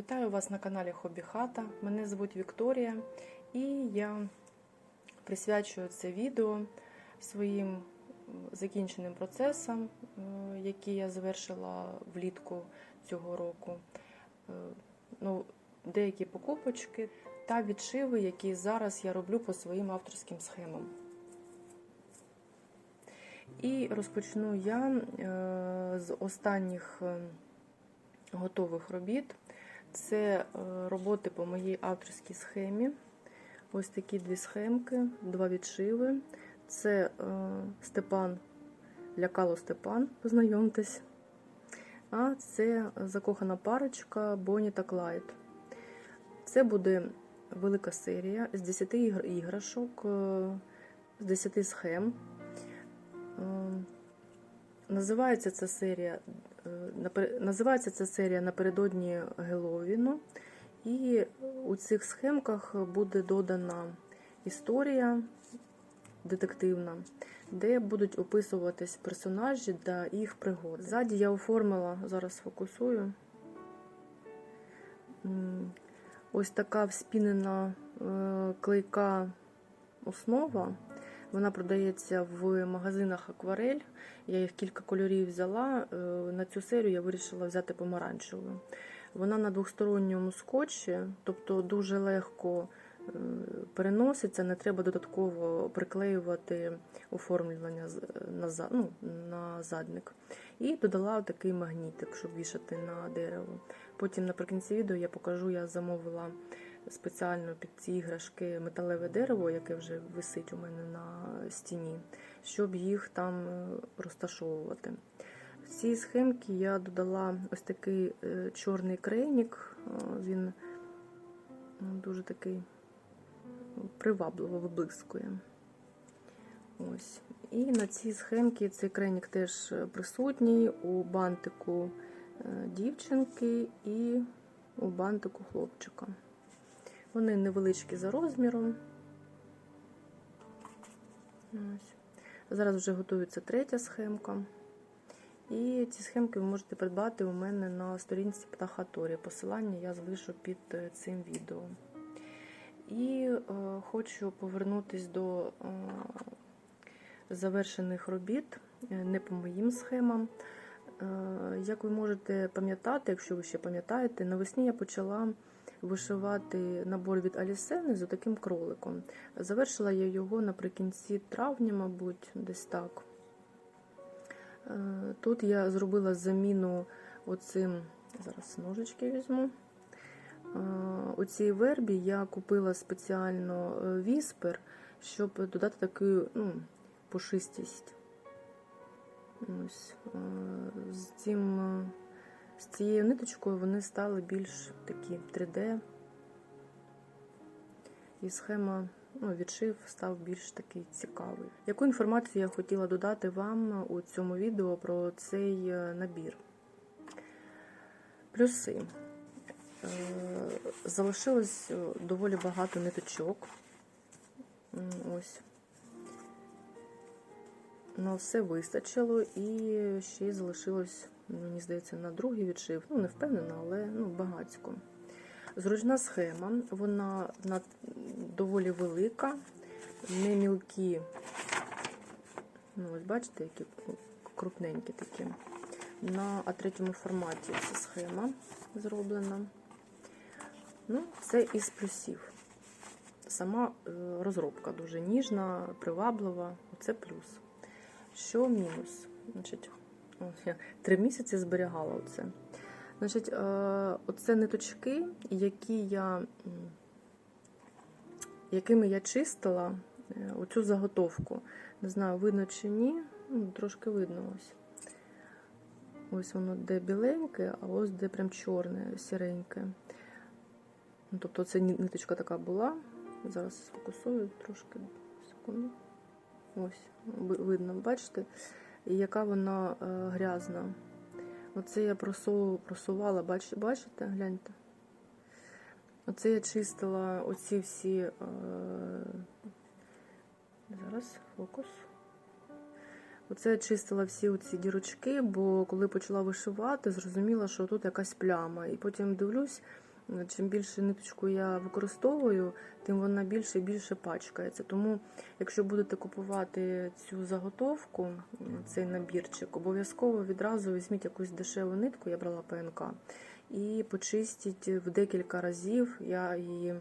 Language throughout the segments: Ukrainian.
Вітаю вас на каналі Хобі Хата. Мене звуть Вікторія, і я присвячую це відео своїм закінченим процесам, е, які я завершила влітку цього року. Е, Ну, деякі покупочки та відшиви, які зараз я роблю по своїм авторським схемам. І розпочну я е, з останніх готових робіт. Це е, роботи по моїй авторській схемі. Ось такі дві схемки, два відшиви. Це е, Степан, лякало Степан, познайомтесь. А це закохана парочка Бонні та Клайд. Це буде велика серія з 10 іграшок, е, з 10 схем. Називається ця серія е, називається ця серія напередодні Геловіну. І у цих схемках буде додана історія детективна, де будуть описуватись персонажі та їх пригоди. Ззаді я оформила, зараз фокусую. Ось така вспінена е, клейка основа. Вона продається в магазинах Акварель. Я їх кілька кольорів взяла. Е, На цю серію я вирішила взяти помаранчеву. Вона на двосторонньому скотчі, тобто дуже легко е, переноситься, не треба додатково приклеювати оформлювання з- на, ну, на задник. І додала такий магнітик, щоб вішати на дерево. Потім наприкінці відео я покажу, я замовила спеціально під ці іграшки металеве дерево, яке вже висить у мене на стіні, щоб їх там е, розташовувати. В цій схемці я додала ось такий е, чорний крейнік, е, він ну, дуже такий привабливо виблискує. Ось. І на цій схемці цей крейнік теж присутній у бантику дівчинки і у бантику хлопчика. Вони невеличкі за розміром. Ось. Зараз вже готується третя схемка. І ці схемки ви можете придбати у мене на сторінці Птахаторі. Посилання я залишу під е, цим відео. І е, хочу повернутися до е, завершених робіт, е, не по моїм схемам. Е, як ви можете пам'ятати, якщо ви ще пам'ятаєте, навесні я почала вишивати набор від Алісени з таким кроликом. Завершила я його наприкінці травня, мабуть, десь так. Е, Тут я зробила заміну оцим, зараз ножички візьму. Е, У цій вербі я купила спеціально е, віспер, щоб додати таку ну, пушистість. Ось. З, цим, з цією ниточкою вони стали більш такі 3D. І схема, ну, відшив став більш такий цікавий. Яку інформацію я хотіла додати вам у цьому відео про цей е, набір? Плюси. Е, Залишилось е, доволі багато ниточок. Ось. На все вистачило і ще й залишилось, мені здається, на другий відшив. Ну, не впевнена, але ну, багацько. Зручна схема, вона на доволі велика, не мілкі. Ну, ось бачите, які крупненькі такі. На А3 форматі ця схема зроблена. Ну, це із плюсів. Сама е, розробка дуже ніжна, приваблива. Це плюс. Що мінус? Значить, я три місяці зберігала оце. Значить, е, оце ниточки, які я, якими я чистила е, оцю заготовку. Не знаю, видно чи ні. Ну, трошки видно ось. Ось воно де біленьке, а ось де прям чорне, сіреньке. Ну, тобто це ниточка така була. Зараз сфокусую трошки секунду. Ось, видно, бачите, і яка вона е, грязна. Оце я просу- просувала, бач, бачите, гляньте. Оце я чистила оці всі. Е, зараз фокус. Оце я чистила всі оці дірочки, бо коли почала вишивати, зрозуміла, що тут якась пляма. І потім дивлюсь, чим більше ниточку я використовую, тим вона більше і більше пачкається. Тому, якщо будете купувати цю заготовку, цей набірчик, обов'язково відразу візьміть якусь дешеву нитку, я брала ПНК, і почистіть в декілька разів. Я її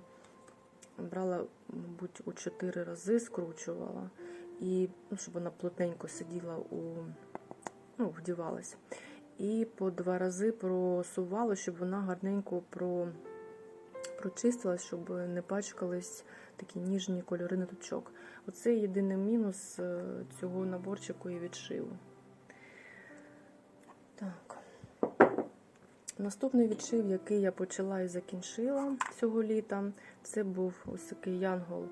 брала, мабуть, у 4 рази, скручувала, і ну, щоб вона плотненько сиділа у ну, вдівалась. І по два рази просувала, щоб вона гарненько про, прочистилась, щоб не пачкались такі ніжні кольори ниточок. Оце єдиний мінус е, цього наборчику і відшиву. Так. Наступний відшив, який я почала і закінчила цього літа, це був ось такий янгол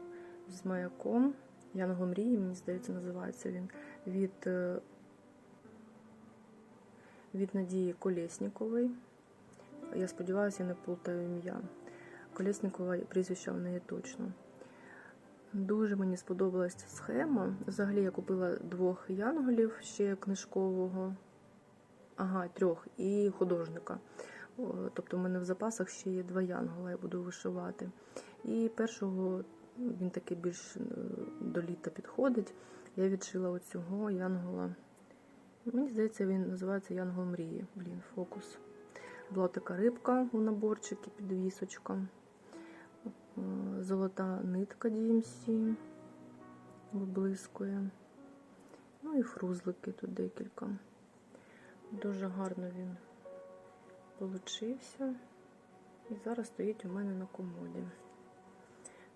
з маяком. Янгол мрії, мені здається, називається він. від е, від Надії Колєснікової. Я сподіваюся, я не плутаю ім'я. Колєснікова прізвище в неї точно. Дуже мені сподобалась ця схема. Взагалі я купила двох янголів ще книжкового, ага, трьох і художника. Тобто, в мене в запасах ще є два янгола, я буду вишивати. І першого він такий більш е, до літа підходить. Я відшила оцього янгола. Мені здається, він називається Янгол Мрії. Блін, фокус. Була така рибка у наборчикі, підвісочка. Е, золота нитка DMC виблискує. Ну і фрузлики тут декілька. Дуже гарно він получився. І зараз стоїть у мене на комоді.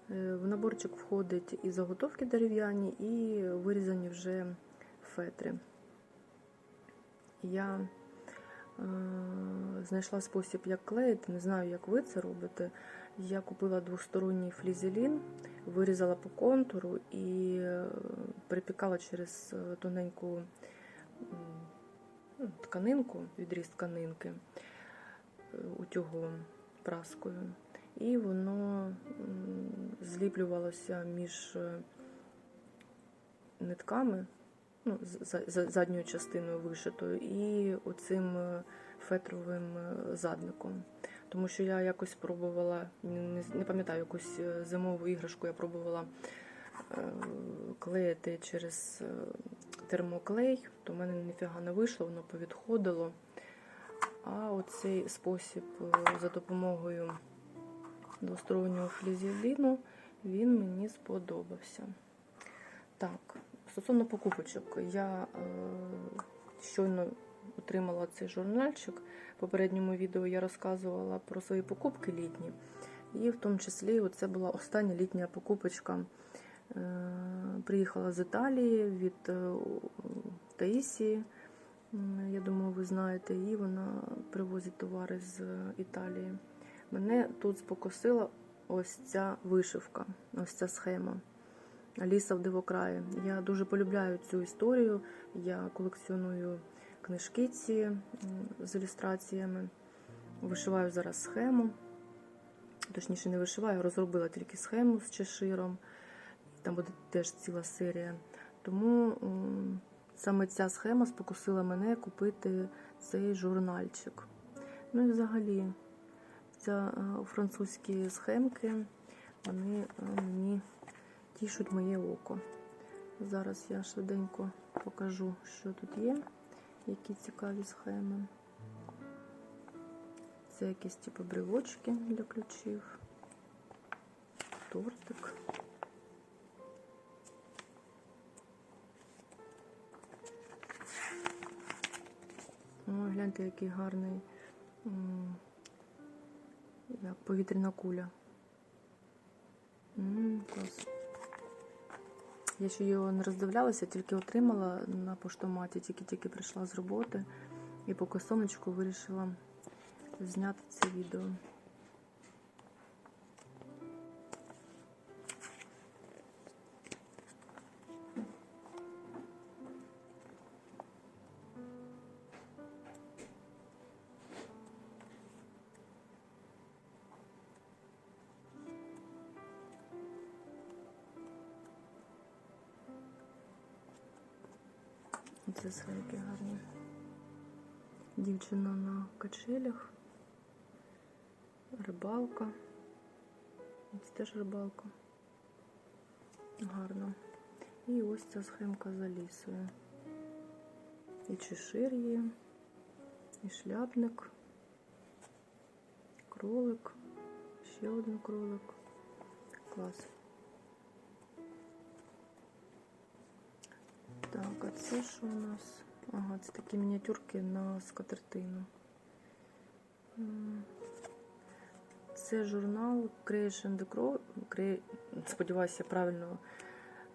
Е, в наборчик входить і заготовки дерев'яні, і вирізані вже фетри я е, знайшла спосіб, як клеїти. Не знаю, як ви це робите. Я купила двосторонній флізелін, вирізала по контуру і е, припікала через е, тоненьку ну, тканинку, відріз тканинки утюгом праскою. І воно зліплювалося між нитками ну, за задньою частиною вишитою, і оцим е, фетровим е, задником. Тому що я якось пробувала, не, пам'ятаю, якусь е, зимову іграшку я пробувала клеїти через термоклей, то в мене ніфіга не вийшло, воно повідходило. А оцей спосіб за допомогою двостороннього флізеліну, він мені сподобався. Так, Стосовно покупочок, я е, щойно отримала цей журнальчик. В попередньому відео я розказувала про свої покупки літні, і в тому числі це була остання літня покупочка. Е, приїхала з Італії від е, Таїсії, я думаю, ви знаєте, і вона привозить товари з Італії. Мене тут спокусила ось ця вишивка, ось ця схема. Аліса в Дивокраї. Я дуже полюбляю цю історію. Я колекціоную книжки ці з ілюстраціями. Вишиваю зараз схему. Точніше, не вишиваю, розробила тільки схему з чеширом. Там буде теж ціла серія. Тому саме ця схема спокусила мене купити цей журнальчик. Ну і взагалі, ця французькі схемки, вони мені тішуть моє око. Зараз я швиденько покажу, що тут є, які цікаві схеми. Це якісь типу брелочки для ключів, тортик. О, гляньте, який гарний як повітряна куля. М -м, клас. Я ще його не роздивлялася, тільки отримала на поштоматі, тільки-тільки прийшла з роботи і по косоночку вирішила зняти це відео. Дівчина на качелях. Рибалка. Це теж рибалка. Гарно. І ось ця схемка за лісою. І чешир є, і шляпник, кролик, ще один кролик. Клас. Так, а це що у нас? Ага, це такі мініатюрки на скатертину. Це журнал Creation the Cre... Сподіваюся, правильно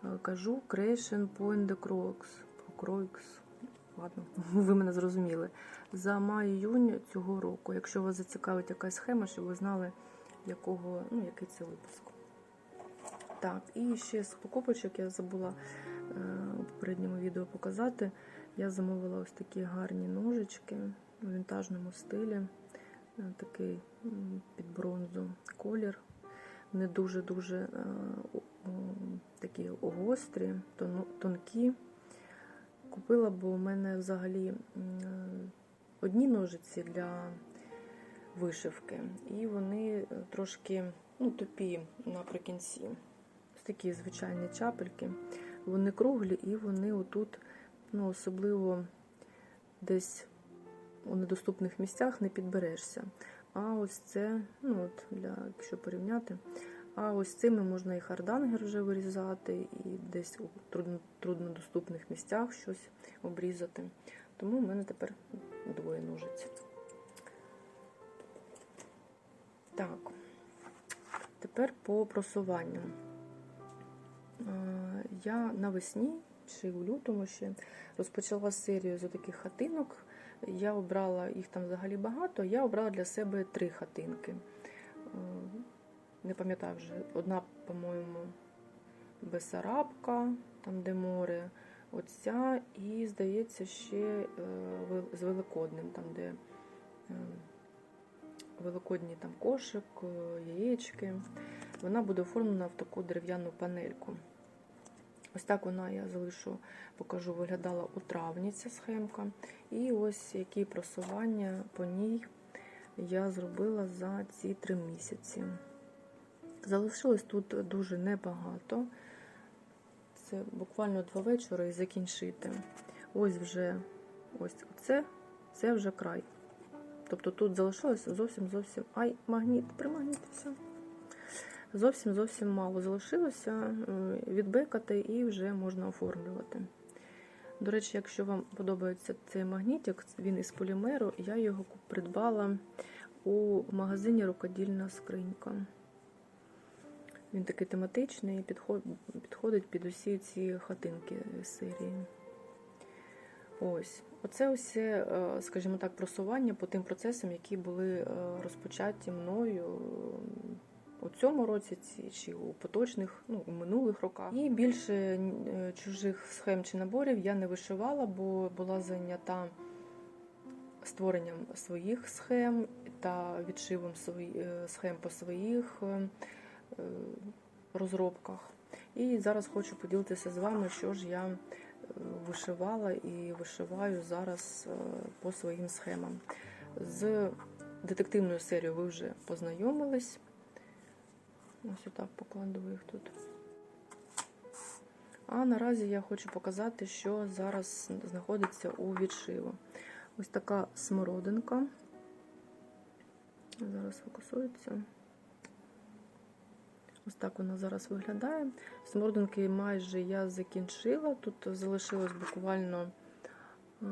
е, кажу. Creation Point the Crocs. Crocs. Ладно, ви мене зрозуміли. За май-іюнь цього року. Якщо вас зацікавить якась схема, щоб ви знали, якого, ну, який це випуск. Так, і ще з покупочок я забула е, у попередньому відео показати. Я замовила ось такі гарні ножички у вінтажному стилі. Е, Такий під бронзу колір. Не дуже-дуже е, такі гострі, тонкі. Купила, бо у мене взагалі е, одні ножиці для вишивки, і вони трошки ну, тупі наприкінці. Ось такі звичайні чапельки. Вони круглі і вони отут, ну, особливо десь у недоступних місцях не підберешся. А ось це, ну от для, якщо порівняти, а ось цими можна і хардангер вже вирізати, і десь у трудно, труднодоступних місцях щось обрізати. Тому в мене тепер двоє ножиць. Так, тепер по просуванню. Е, Я навесні чи у лютому ще розпочала серію з таких хатинок. Я обрала їх там взагалі багато. Я обрала для себе три хатинки. Е, Не пам'ятаю вже, одна, по-моєму, Бесарабка, там де море, оця, і, здається, ще е, з Великодним, там, де е, великодній там кошик, яєчки. Вона буде оформлена в таку дерев'яну панельку. Ось так вона, я залишу, покажу, виглядала у травні ця схемка. І ось які просування по ній я зробила за ці три місяці. Залишилось тут дуже небагато. Це буквально два вечори і закінчити. Ось вже ось це, це вже край. Тобто тут залишилося зовсім зовсім. Ай, магніт, примагнітився. Зовсім зовсім мало залишилося е, відбекати і вже можна оформлювати. До речі, якщо вам подобається цей магнітик, він із полімеру, я його придбала у магазині Рукодільна скринька. Він такий тематичний, підход- підходить під усі ці хатинки серії. Ось. Оце усе, е, скажімо так, просування по тим процесам, які були е, розпочаті мною у цьому році чи у поточних, ну, у минулих роках. І більше е, чужих схем чи наборів я не вишивала, бо була зайнята створенням своїх схем та відшивом е, схем по своїх е, розробках. І зараз хочу поділитися з вами, що ж я вишивала і вишиваю зараз по своїм схемам. З детективною серією ви вже познайомились. Ось отак покладу їх тут. А наразі я хочу показати, що зараз знаходиться у відшиву. Ось така смородинка. Зараз фокусується. Ось так вона зараз виглядає. Смородинки майже я закінчила. Тут залишилось буквально е,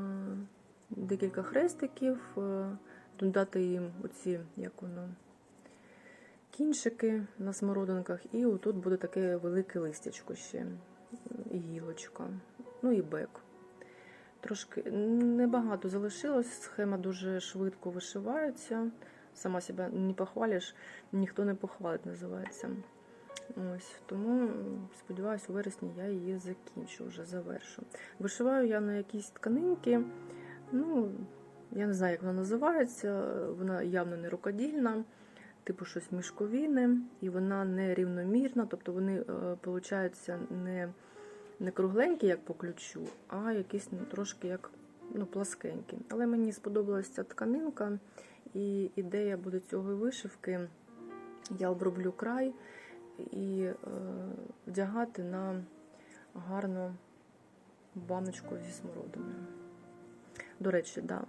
декілька хрестиків, е, додати їм оці, як воно, кінчики на смородинках, і отут буде таке велике листячко ще, і гілочка, ну і бек. Трошки небагато залишилось, схема дуже швидко вишивається. Сама себе не похвалиш, ніхто не похвалить, називається. Ось, тому сподіваюся, у вересні я її закінчу, вже завершу. Вишиваю я на якісь тканинки. Ну, я не знаю, як вона називається. Вона явно не рукодільна, типу щось мішковіне, і вона не рівномірна, тобто вони, е, не, не кругленькі, як по ключу, а якісь ну, трошки як ну, пласкенькі. Але мені сподобалася ця тканинка, І ідея буде цієї вишивки. Я оброблю край і е, вдягати на гарну баночку зі смородиною. До речі, да,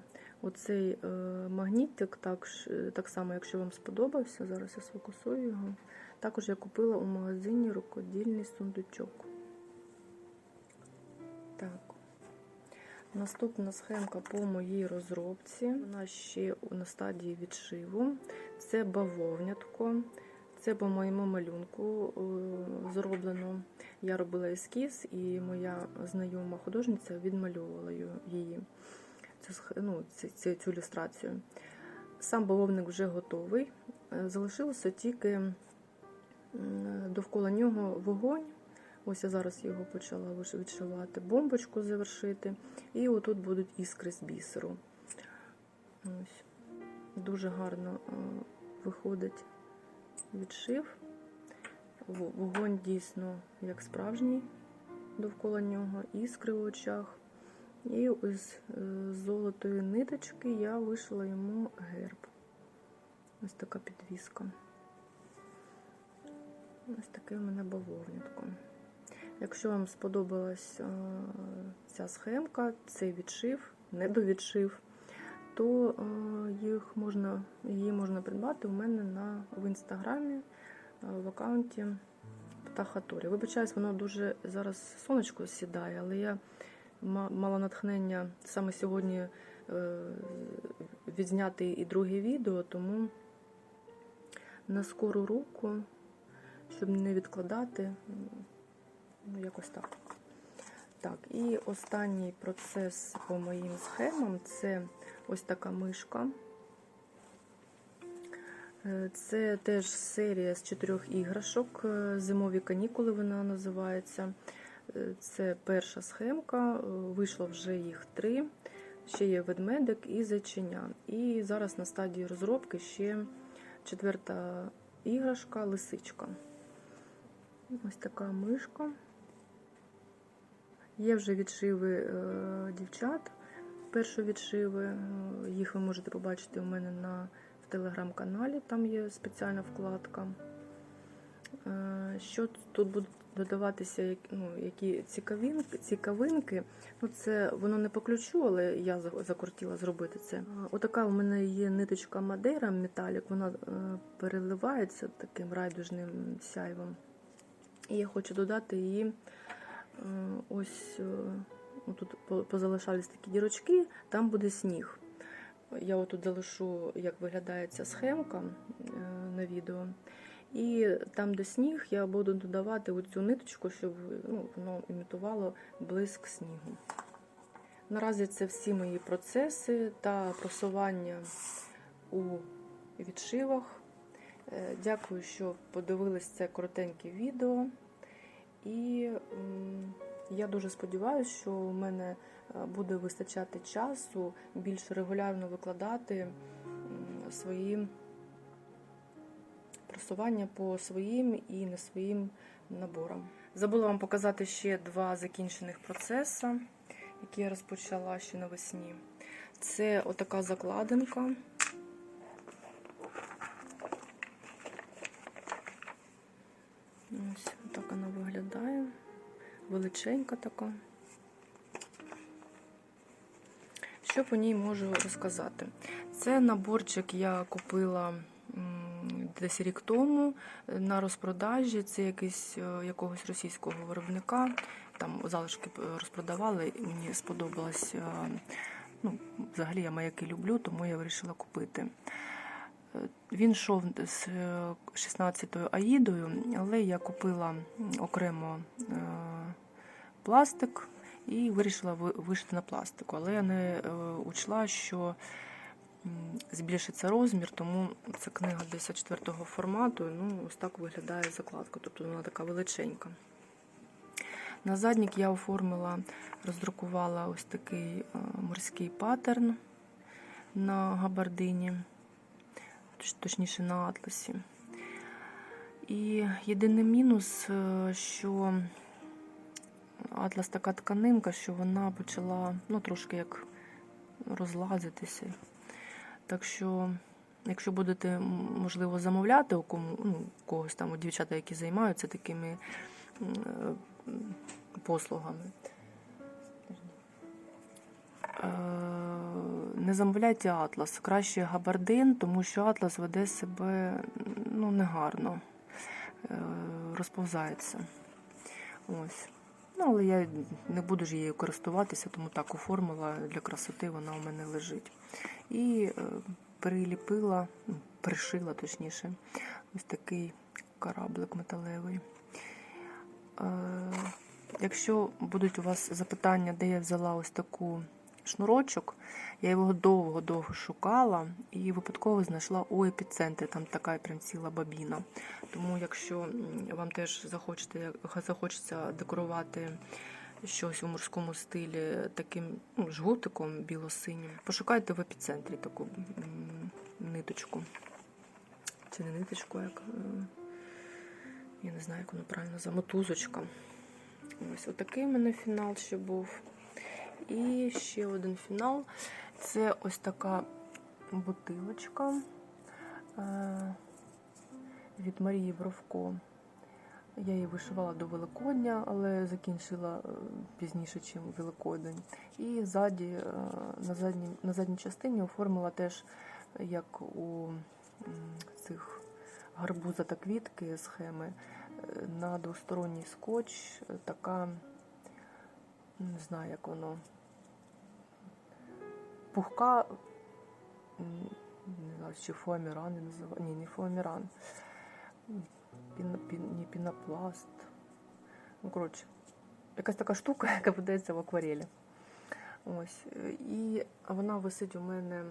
оцей е, магнітик, так, так само, якщо вам сподобався, зараз я сфокусую його. Також я купила у магазині рукодільний сундучок. Так. Наступна схемка по моїй розробці. Вона ще на стадії відшиву. Це бавовнятко. Це по моєму малюнку е, зроблено. Я робила ескіз, і моя знайома художниця відмальовувала її цю, ну, ці- цю ілюстрацію. Сам бавовник вже готовий. Е, Залишилося тільки довкола нього вогонь. Ось я зараз його почала відшивати, бомбочку завершити. І отут будуть іскри з бісеру. Ось. Дуже гарно е, виходить відшив. Вогонь дійсно як справжній довкола нього, іскри в очах. І е, з золотої ниточки я вишила йому герб. Ось така підвіска. Ось таке в мене бавовнятко. Якщо вам сподобалась е, ця схемка, цей відшив, недовідшив, то е, їх можна, її можна придбати у мене на, в інстаграмі в аккаунті Птахаторі. Вибачаюсь, воно дуже зараз сонечко сідає, але я мала натхнення саме сьогодні е, відзняти і друге відео, тому на скору руку, щоб не відкладати, ну якось так. Так, і останній процес по моїм схемам це ось така мишка. Е, Це теж серія з чотирьох іграшок. е, Зимові канікули вона називається. Це перша схемка, вийшло вже їх три. Ще є ведмедик і зайчиня. І зараз на стадії розробки ще четверта іграшка лисичка. Ось така мишка. Є вже відшиви е, дівчат. Перші відшиви. е, Їх ви можете побачити у мене на в телеграм-каналі, там є спеціальна вкладка. Е, Що тут будуть додаватися, ну, які цікавинки, цікавинки. Ну, це воно не по ключу, але я закортіла зробити це. Отака у мене є ниточка Мадейра металік, вона е, переливається таким райдужним сяйвом. І я хочу додати її е, ось е, тут по- позалишались такі дірочки, там буде сніг. Я отут залишу, як виглядає ця схемка на відео. І там, де сніг, я буду додавати оцю ниточку, щоб ну, воно імітувало блиск снігу. Наразі це всі мої процеси та просування у відшивах. Е, Дякую, що подивились це коротеньке відео. І я дуже сподіваюся, що у мене е, буде вистачати часу більш регулярно викладати свої просування по своїм і не своїм наборам. Забула вам показати ще два закінчених процеси, які я розпочала ще навесні. Це отака закладинка. Ось так вона виглядає. Величенька така. Що по ній можу розказати? Це наборчик я купила десь рік тому на розпродажі. Це якийсь е, якогось російського виробника. Там залишки е, розпродавали, і мені сподобалось. е, Ну, взагалі я маяки люблю, тому я вирішила купити. Е, Він йшов з 16-ю аїдою, але я купила окремо е, пластик і вирішила вишити на пластику. Але я не е, учла, що збільшиться розмір, тому це книга 54-го формату. Ну, ось так виглядає закладка, тобто вона така величенька. На заднік я оформила, роздрукувала ось такий е, морський паттерн на габардині, точніше на атласі. І єдиний мінус, е, що атлас така тканинка, що вона почала ну, трошки як розлазитися. Так що Якщо будете, можливо, замовляти у кому, ну, когось там, у дівчата, які займаються такими е, послугами, е, не замовляйте атлас. Краще габардин, тому що атлас веде себе ну, негарно, е, розповзається. Ось. Ну, але я не буду ж її користуватися, тому так оформила для красоти, вона у мене лежить. І е, приліпила, ну, пришила точніше, ось такий кораблик металевий. Е, якщо будуть у вас запитання, де я взяла ось таку шнурочок, я його довго-довго шукала і випадково знайшла у епіцентрі, там така прям ціла бабіна. Тому якщо вам теж захочете, захочеться декорувати щось у морському стилі таким ну, жгутиком біло-синім, пошукайте в епіцентрі таку ниточку. Чи не ниточку, як. е, Я не знаю, як воно правильно називається, мотузочка. Ось отакий у мене фінал ще був. І ще один фінал. Це ось така бутилочка е, від Марії Бровко. Я її вишивала до Великодня, але закінчила е, пізніше, ніж Великодень. І ззаді, е, на, задній, на задній частині оформила теж, як у цих гарбуза та квітки схеми, на двосторонній скотч така, не знаю, як воно, пухка, не знаю, чи фоаміран називає. Ні, не фоаміран. Піно, пін, не пінопласт. Ну, коротше, якась така штука, яка подається в акварелі. Ось. І вона висить у мене е,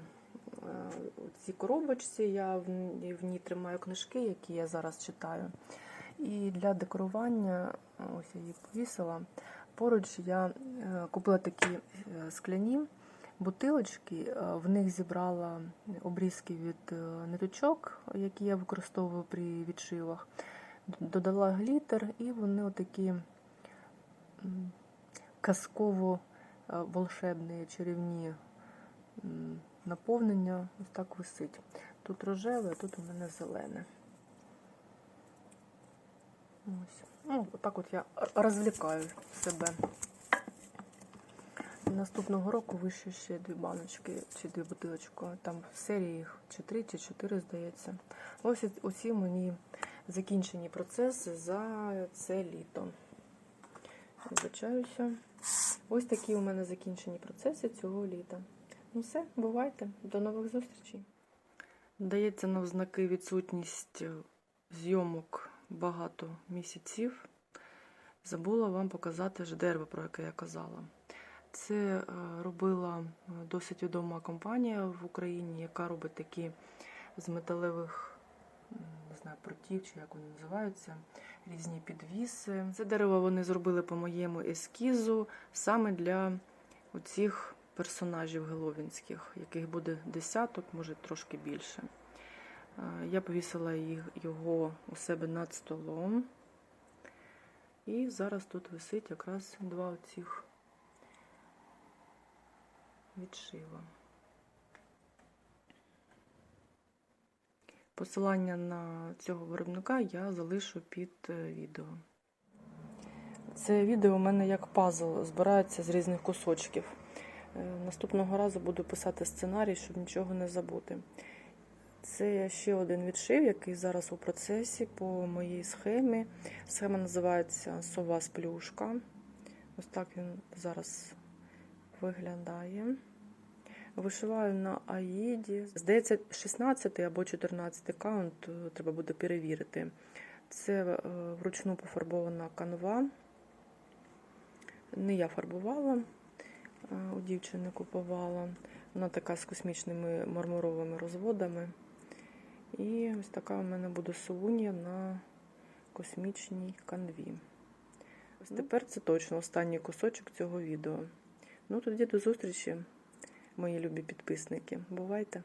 у цій коробочці. Я в ній тримаю книжки, які я зараз читаю. І для декорування, ось я її повісила. Поруч я е, купила такі е, скляні бутилочки, е, в них зібрала обрізки від ниточок, які я використовую при відшивах. Додала глітер, і вони отакі казково волшебні, чарівні наповнення. Ось так висить. Тут рожеве, а тут у мене зелене. Ось. Ну, отак от я розвлікаю себе. Наступного року вище ще дві баночки чи дві бутилочки. Там в серії їх чи три, чи чотири, здається. Ось оці мені закінчені процеси за це літо. Вибачаюся. Ось такі у мене закінчені процеси цього літа. Ну все, бувайте. До нових зустрічей. Дається на ознаки відсутність зйомок багато місяців. Забула вам показати ж дерево, про яке я казала. Це е, робила е, досить відома компанія в Україні, яка робить такі з металевих не знаю, прутів, чи як вони називаються, різні підвіси. Це дерево вони зробили по моєму ескізу саме для оцих персонажів геловінських, яких буде десяток, може трошки більше. Я повісила його у себе над столом. І зараз тут висить якраз два оцих відшива. Посилання на цього виробника я залишу під е, відео. Це відео у мене як пазл збирається з різних кусочків. Е, Наступного разу буду писати сценарій, щоб нічого не забути. Це ще один відшив, який зараз у процесі по моїй схемі. Схема називається Сова з плюшка. Ось так він зараз виглядає. Вишиваю на Аїді. Здається, 16 або 14 каунт е, треба буде перевірити. Це е, вручну пофарбована канва. Не я фарбувала, е, у дівчини купувала. Вона така з космічними мармуровими розводами. І ось така у мене буде сувунія на космічній канві. Ось тепер це точно останній кусочок цього відео. Ну тоді до зустрічі, мої любі підписники. Бувайте!